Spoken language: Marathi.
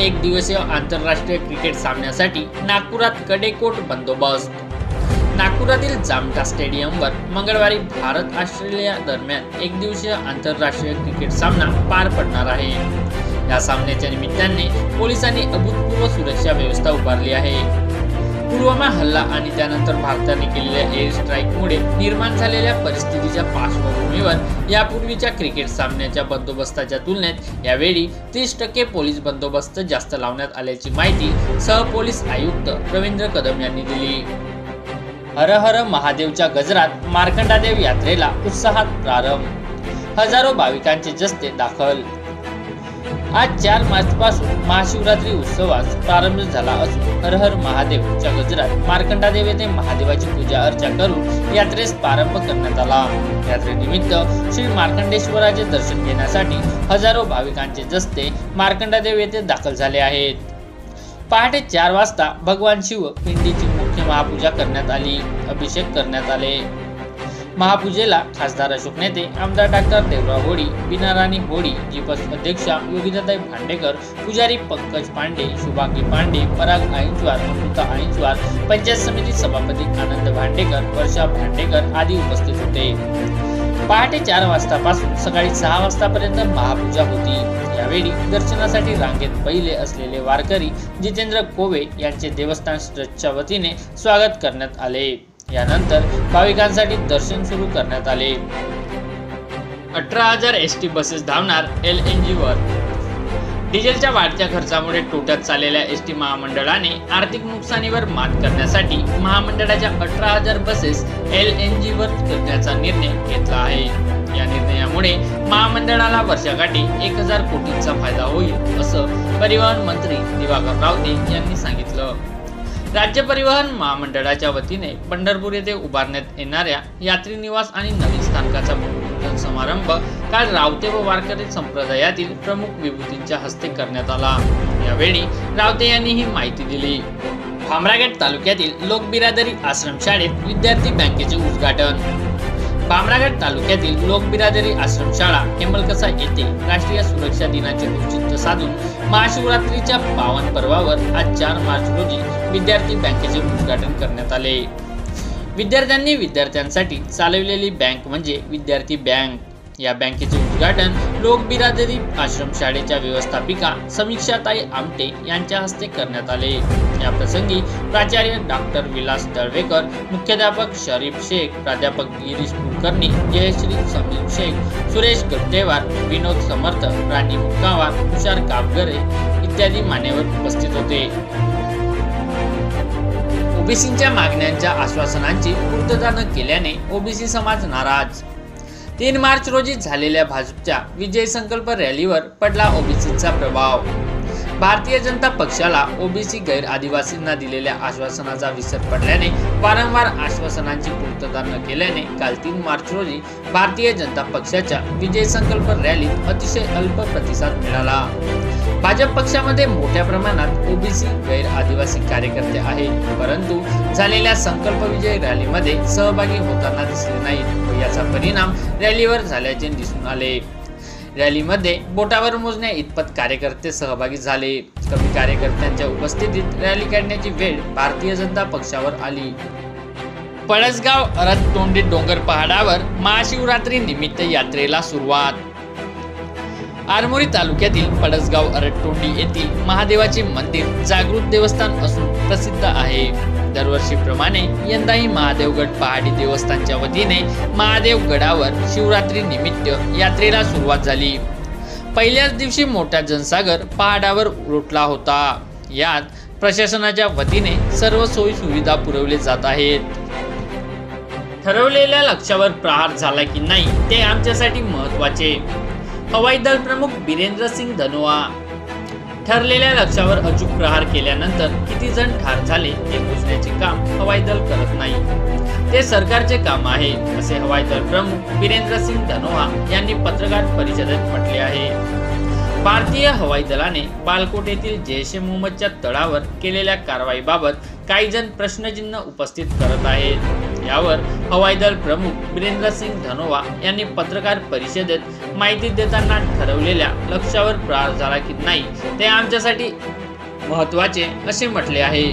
एक दिवसीय आंतरराष्ट्रीय क्रिकेट सामन्यासाठी नागपुरात कडेकोट बंदोबस्त. नागपुरातील जामटा स्टेडियमवर मंगळवारी भारत ऑस्ट्रेलिया दरम्यान एक दिवसीय आंतरराष्ट्रीय क्रिकेट सामना पार पडणार आहे. या सामन्याच्या निमित्ताने पोलिसांनी अभूतपूर्व सुरक्षा व्यवस्था उभारली आहे. पुलवामा हल्ला आणि त्यानंतर भारताने केलेल्या एअर स्ट्राईकमुळे निर्माण झालेल्या परिस्थितीच्या पार्श्वभूमीवर यापूर्वीच्या क्रिकेट सामन्याच्या बंदोबस्ताच्या तुलनेत यावेळी तीस टक्के पोलीस बंदोबस्त जास्त लावण्यात आल्याची माहिती सहपोलीस आयुक्त रवींद्र कदम यांनी दिली. हर हर महादेवच्या गजरात मार्कंडादेव यात्रेला उत्साहात प्रारंभ. हजारो भाविकांचे जस्ते दाखल. आज चार मार्च पासून महाशिवरात्री उत्सवास प्रारंभ झाला असून हर हर महादेवच्या गजरात मार्कंडादेव येथे महादेवाची पूजा अर्चा करून यात्रेस प्रारंभ करण्यात आला. यात्रेनिमित्त श्री मार्कंडेश्वराचे दर्शन घेण्यासाठी हजारो भाविकांचे जस्ते मार्कंडादेव येथे दाखल झाले आहेत. पहाटे चार वाजता भगवान शिव पिंडीची मुख्य महापूजा करण्यात आली. अभिषेक करण्यात आले. महापूजेला खासदार अशोक नेते आमदार डॉक्टर देवराव होळी बिनाराणी होळी जीपस अध्यक्षा योगिताताई भांडेकर पुजारी पंकज पांडे शुभांगी पांडे पराग आईंचवार अमृता आईंचवार पंचायत समिती सभापती आनंद भांडेकर वर्षा भांडेकर आदी उपस्थित होते. पहाटे चार वाजतापासून सकाळी सहा वाजतापर्यंत महापूजा होती. यावेळी दर्शनासाठी रांगेत पहिले असलेले वारकरी जितेंद्र कोवे यांचे देवस्थान ट्रस्टच्या वतीने स्वागत करण्यात आले. यानंतर भाविकांसाठी दर्शन सुरू करण्यात आले. अठरा हजार एस टी बसेस धावणार एल एन जीवर डिझेलच्या वाढत्या खर्चामुळे तोट्यात चाललेल्या एस टी महामंडळाने आर्थिक नुकसानीवर मात करण्यासाठी महामंडळाच्या अठरा हजार बसेस एल एन जीवर करण्याचा निर्णय घेतला आहे. या निर्णयामुळे महामंडळाला वर्षाकाठी एक हजार कोटींचा फायदा होईल असं परिवहन मंत्री दिवाकर रावते यांनी सांगितलं. राज्य परिवहन महामंडळाच्या वतीने पंढरपूर येथे उभारण्यात येणाऱ्या यात्री निवास आणि नवीन स्थानकाचा भूमिपूजन समारंभ काल रावते व वारकरी संप्रदायातील प्रमुख विभूतींच्या हस्ते करण्यात आला. यावेळी रावते यांनी ही माहिती दिली. भामरागड तालुक्यातील लोकबिरादरी आश्रमशाळेत विद्यार्थी बँकेचे उद्घाटन. बामराघाट तालुक्यातील लोकबिरादरी आश्रमशाळा हेमलकसा येथे राष्ट्रीय सुरक्षा दिनाचे औचित्य साधून महाशिवरात्रीच्या पावन पर्वावर आज चार मार्च रोजी विद्यार्थी बँकेचे उद्घाटन करण्यात आले. विद्यार्थ्यांनी विद्यार्थ्यांसाठी चालवलेली बँक म्हणजे विद्यार्थी बँक. या बँकेचे उद्घाटन लोकबिरादरी आश्रमशाळेच्या व्यवस्थापिका समीक्षाताई आमटे यांच्या हस्ते करण्यात आले. या प्रसंगी प्राचार्य डॉक्टर विलास दळवेकर मुख्याध्यापक शरीफ शेख प्राध्यापक गिरीश कुलकर्णी जयश्री समीर शेख सुरेश गट्टेवार विनोद समर्थ राणी मुक्कावार तुषार कापगरे इत्यादी मान्यवर उपस्थित होते. ओबीसींच्या मागण्यांच्या आश्वासनांची पूर्तता न केल्याने ओबीसी समाज नाराज. तीन मार्च रोजी झालेल्या भाजपच्या विजय संकल्प रॅलीवर पडला ओबीसीचा प्रभाव. भारतीय जनता पक्षाला ओबीसी गैर आदिवासींना दिलेल्या आश्वासनाचा विसर पडल्याने वारंवार आश्वासनांची पूर्तता न केल्याने काल तीन मार्च रोजी भारतीय जनता पक्षाच्या विजय संकल्प रॅलीत अतिशय अल्प प्रतिसाद मिळाला. भाजप पक्षामध्ये मोठ्या प्रमाणात ओबीसी गैर आदिवासी कार्यकर्ते आहेत परंतु झालेल्या संकल्प विजय रॅलीमध्ये सहभागी होताना दिसले नाहीत याचा परिणाम रॅलीवर झाल्याचे दिसून आले. रॅलीमध्ये बोटावर मोजण्या इतपत कार्यकर्ते सहभागी झाले. कमी कार्यकर्त्यांच्या उपस्थितीत रॅली काढण्याची वेळ भारतीय जनता पक्षावर आली. पळसगाव अरतोंडी डोंगर पहाडावर महाशिवरात्री निमित्त यात्रेला सुरुवात. आरमोरी तालुक्यातील पडसगाव अरटतोंडी येथील महादेवाचे मंदिर जागृत देवस्थान असून प्रसिद्ध आहे. दरवर्षीप्रमाणे यंदाही महादेवगड पहाडी देवस्थानच्या वतीने महादेवगडावर शिवरात्री निमित्त यात्रेला सुरुवात झाली. पहिल्याच दिवशी मोठा जनसागर पहाडावर लोटला होता. यात प्रशासनाच्या वतीने सर्व सोयी सुविधा पुरवले जात आहेत. ठरवलेल्या लक्ष्यावर प्रहार झाला की नाही ते आमच्यासाठी महत्त्वाचे हवाई दल प्रमुख बिरेंद्र सिंग धनोआ ठरलेल्या लक्ष्यावर अचूक प्रहार केल्यानंतर किती जण ठार झाले हे मोजण्याचे काम हवाई दल करत नाही. ते सरकारचे काम आहे असे हवाई दल प्रमुख बिरेंद्र सिंग धनोआ यांनी पत्रकार परिषदेत म्हटले आहे. भारतीय हवाई दलाने बालकोट येथील जैश ए मोहम्मदच्या तळावर केलेल्या कारवाईबाबत काही जण प्रश्नचिन्ह उपस्थित करत आहेत. यावर हवाई दल प्रमुख बिरेंद्र सिंग धनोवा यांनी पत्रकार परिषदेत माहिती देताना ठरवलेल्या लक्ष्यावर प्रार झाला की नाही ते आमच्यासाठी महत्त्वाचे असे म्हटले आहे.